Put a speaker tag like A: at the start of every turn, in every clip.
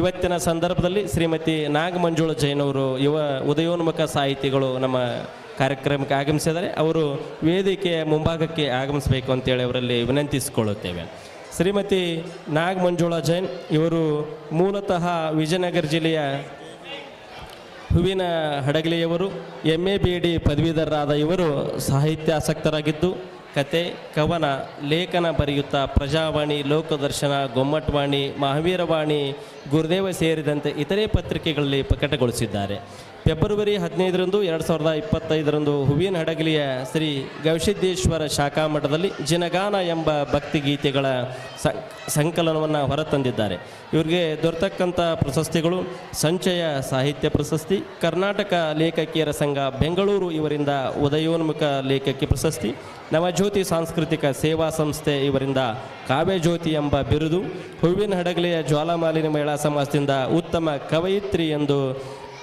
A: ಇವತ್ತಿನ ಸಂದರ್ಭದಲ್ಲಿ ಶ್ರೀಮತಿ ನಾಗಮಂಜುಳ ಜೈನ್ ಅವರು ಯುವ ಉದಯೋನ್ಮುಖ ಸಾಹಿತಿಗಳು ನಮ್ಮ ಕಾರ್ಯಕ್ರಮಕ್ಕೆ ಆಗಮಿಸಿದ್ದಾರೆ. ಅವರು ವೇದಿಕೆಯ ಮುಂಭಾಗಕ್ಕೆ ಆಗಮಿಸಬೇಕು ಅಂತೇಳಿ ಅವರಲ್ಲಿ ವಿನಂತಿಸಿಕೊಳ್ಳುತ್ತೇವೆ. ಶ್ರೀಮತಿ ನಾಗಮಂಜುಳ ಜೈನ್, ಇವರು ಮೂಲತಃ ವಿಜಯನಗರ ಜಿಲ್ಲೆಯ ಹೂವಿನ ಹಡಗಲಿಯವರು ಎಂ ಎ ಬಿ ಡಿ ಪದವೀಧರರಾದ ಇವರು ಸಾಹಿತ್ಯಾಸಕ್ತರಾಗಿದ್ದು ಕತೆ ಕವನ ಲೇಖನ ಬರೆಯುತ್ತಾ ಪ್ರಜಾವಾಣಿ ಲೋಕದರ್ಶನ ಗೊಮ್ಮಟವಾಣಿ ಮಹಾವೀರವಾಣಿ ಗುರುದೇವ ಸೇರಿದಂತೆ ಇತರೆ ಪತ್ರಿಕೆಗಳಲ್ಲಿ ಪ್ರಕಟಗೊಳಿಸಿದ್ದಾರೆ. ಫೆಬ್ರವರಿ ಹದಿನೈದರಂದು ಎರಡು ಸಾವಿರದ ಇಪ್ಪತ್ತೈದರಂದು ಹೂವಿನ ಹಡಗಲಿಯ ಶ್ರೀ ಗವಿಸಿದ್ದೇಶ್ವರ ಶಾಖಾ ಮಠದಲ್ಲಿ ಜಿನಗಾನ ಎಂಬ ಭಕ್ತಿಗೀತೆಗಳ ಗೀತೆಗಳ ಸಂಕಲನವನ್ನು ಹೊರತಂದಿದ್ದಾರೆ. ಇವರಿಗೆ ದೊರೆತಕ್ಕಂಥ ಪ್ರಶಸ್ತಿಗಳು ಸಂಚಯ ಸಾಹಿತ್ಯ ಪ್ರಶಸ್ತಿ, ಕರ್ನಾಟಕ ಲೇಖಕಿಯರ ಸಂಘ ಬೆಂಗಳೂರು ಇವರಿಂದ ಉದಯೋನ್ಮುಖ ಲೇಖಕಿ ಪ್ರಶಸ್ತಿ, ನವಜ್ಯೋತಿ ಸಾಂಸ್ಕೃತಿಕ ಸೇವಾ ಸಂಸ್ಥೆ ಇವರಿಂದ ಕಾವ್ಯಜ್ಯೋತಿ ಎಂಬ ಬಿರುದು, ಹೂವಿನ ಹಡಗಲಿಯ ಜ್ವಾಲಾಮಾಲಿನಿ ಮಹಿಳಾ ಸಮಾಜದಿಂದ ಉತ್ತಮ ಕವಯಿತ್ರಿ ಎಂದು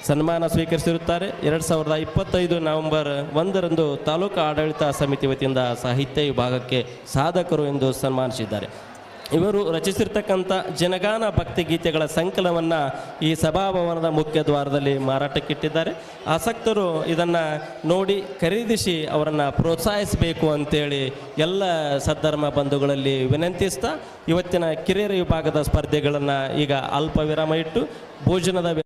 A: ಸನ್ಮಾನ ಸ್ವೀಕರಿಸಿರುತ್ತಾರೆ. ಎರಡು ಸಾವಿರದ ಇಪ್ಪತ್ತೈದು ನವೆಂಬರ್ ಒಂದರಂದು ತಾಲೂಕು ಆಡಳಿತ ಸಮಿತಿ ವತಿಯಿಂದ ಸಾಹಿತ್ಯ ವಿಭಾಗಕ್ಕೆ ಸಾಧಕರು ಎಂದು ಸನ್ಮಾನಿಸಿದ್ದಾರೆ. ಇವರು ರಚಿಸಿರ್ತಕ್ಕಂಥ ಜನಗಾನ ಭಕ್ತಿ ಗೀತೆಗಳ ಸಂಕಲನವನ್ನು ಈ ಸಭಾಭವನದ ಮುಖ್ಯ ದ್ವಾರದಲ್ಲಿ ಮಾರಾಟಕ್ಕಿಟ್ಟಿದ್ದಾರೆ. ಆಸಕ್ತರು ಇದನ್ನು ನೋಡಿ ಖರೀದಿಸಿ ಅವರನ್ನು ಪ್ರೋತ್ಸಾಹಿಸಬೇಕು ಅಂತೇಳಿ ಎಲ್ಲ ಸದ್ಧರ್ಮ ಬಂಧುಗಳಲ್ಲಿ ವಿನಂತಿಸ್ತಾ ಇವತ್ತಿನ ಕಿರಿಯರ ವಿಭಾಗದ ಸ್ಪರ್ಧೆಗಳನ್ನು ಈಗ ಅಲ್ಪ ವಿರಾಮ ಇಟ್ಟು ಭೋಜನದ